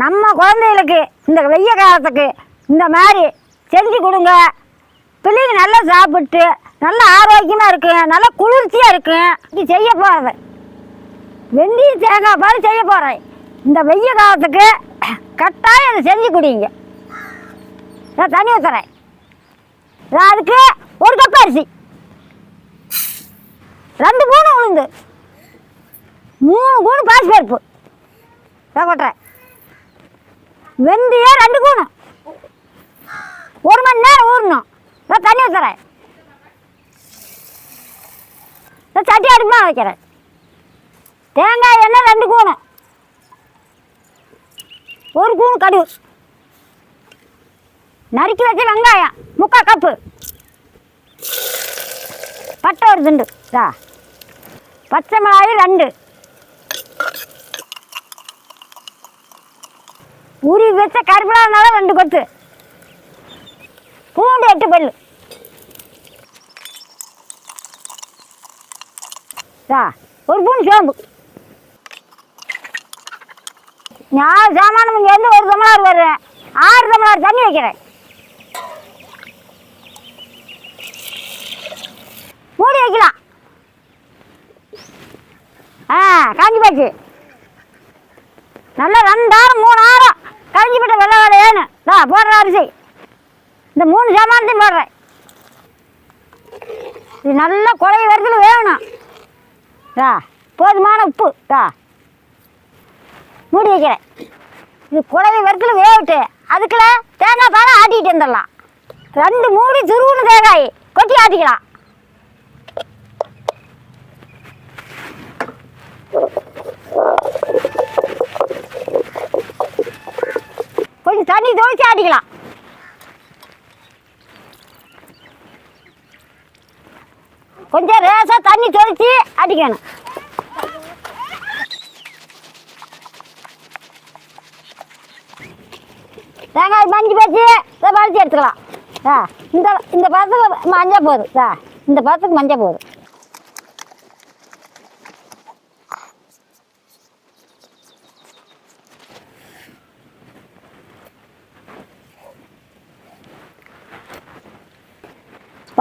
நம்ம குழந்தைகளுக்கு இந்த வெய்ய காலத்துக்கு இந்த மாதிரி செஞ்சு கொடுங்க. பிள்ளைங்க நல்லா சாப்பிட்டு நல்லா ஆரோக்கியமாக இருக்கு நல்லா குளிர்ச்சியாக இருக்கு. இது செய்ய போகிறது வெந்தய தேங்காய் பால் செய்ய போகிறேன் இந்த வெய்ய காலத்துக்கு கட்டாயம் அதை செஞ்சு குடிங்க. நான் தண்ணி ஊற்றுறேன் நான் அதுக்கு ஒரு கப் அரிசி. ரெண்டு மூணு உளுந்து. மூணு கூணு பாசிப்பருப்பு. நான் கொட்டுறேன். வெந்தயம் ரெண்டு கூணும் ஒரு மணி நேரம் ஊறணும். நான் தண்ணி ஊற்றுறேன் நான் சட்டி அடுப்புமா வைக்கிறேன். தேங்காய் எண்ணெய் ரெண்டு கூணும் ஒரு கூணு கடுகு. நறுக்கி வச்ச வெங்காயம் முக்கால் கப்பு. பட்டை ஒரு துண்டு. பச்சை மிளகாய் ரெண்டு. உருவி வச்ச கருப்பிலானால ரெண்டு கொத்து. பூண்டு எட்டு பல்லு. தா ஒரு பூண்டு சோம்பு. நான் சாமானம் இங்கேருந்து ஒரு தமிழார் வர்றேன் ஆறு தமிழார் தண்ணி வைக்கிறேன். மூடி வைக்கலாம். ஆ காஞ்சி போச்சு. நல்லா ரெண்டாயிரம் மூணாயிரம் ஆயிரம் கழிஞ்சு போட்ட வெள்ளை வேலையானு தா போடுற அரிசி இந்த மூணு சாமானத்தையும் போடுறேன் இது நல்லா குழைய வரத்துல வேகணும் தா போதுமான உப்பு தா மூடி வைக்கிறேன். இது குழவை வரத்துல வேவிட்டு அதுக்குள்ள தேங்காய் பாலை ஆட்டிட்டு வந்துடலாம். ரெண்டு மூடி துருவுன்னு தேங்காய் கொட்டி ஆட்டிக்கலாம். கொஞ்சம் தண்ணி துவைச்சி ஆட்டிக்கலாம். கொஞ்சம் லேசாக தண்ணி தொளிச்சு அடிக்கணும். தேங்காய் மஞ்சள் பேச்சு இதை எடுத்துக்கலாம். ஆ இந்த இந்த பழத்துக்கு மஞ்சள் போதும். ஆ இந்த பழத்துக்கு மஞ்சள் போதும்.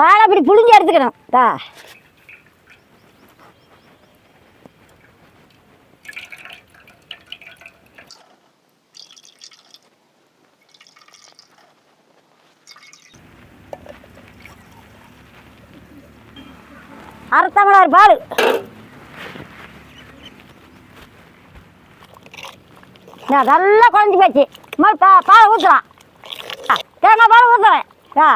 பாலை அப்படி புளிஞ்சு எடுத்துக்கணும். தா. அரை பால். நான் நல்லா குழஞ்சி போச்சு. பால் ஊற்றலாம் தேங்காய் பால் ஊற்றுறேன் ஆ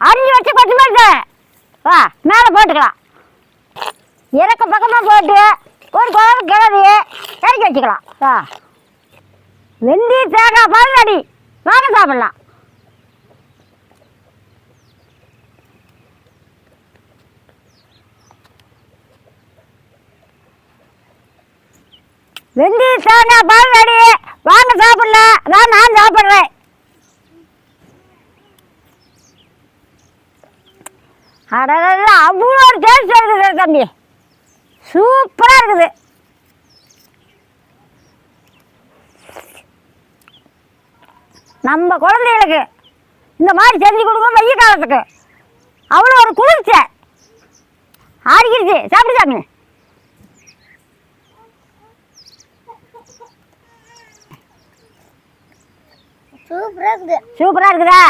அரிஞ்சு வச்சு கொட்டி போட்டு வா மேலே போட்டுக்கலாம். இறக்க பக்கமாக போட்டு ஒரு குழம்பு கிளறி இறக்கி வச்சுக்கலாம். ஆ. வெந்தி தேங்காய் பால் அடி வாங்க சாப்பிடலாம். வெந்தி தேங்காய் பால் அடி வாங்க சாப்பிடலாம் அதான் நான் சாப்பிட்றேன் அடடா அவ்வளோ ஒரு டேஸ்ட் இருக்குது தம்பி சூப்பராக இருக்குது நம்ம குழந்தைகளுக்கு இந்த மாதிரி செஞ்சு கொடுக்கணும் வெய்ய காலத்துக்கு அவ்வளோ ஒரு குளிர்ச்சி ஆடிக்கிடுச்சு சாப்பிடு சாமி சூப்பராக இருக்குது சூப்பராக இருக்குதா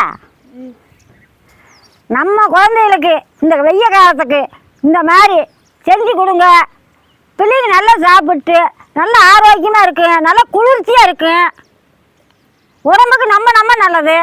நம்ம குழந்தைகளுக்கு இந்த வெய்ய காலத்துக்கு இந்த மாதிரி செஞ்சு கொடுங்க. பிள்ளைங்க நல்லா சாப்பிட்டு நல்ல ஆரோக்கியமாக இருக்கு நல்ல குளிர்ச்சியாக இருக்கு. உடம்புக்கு நம்ம நம்ம நல்லது.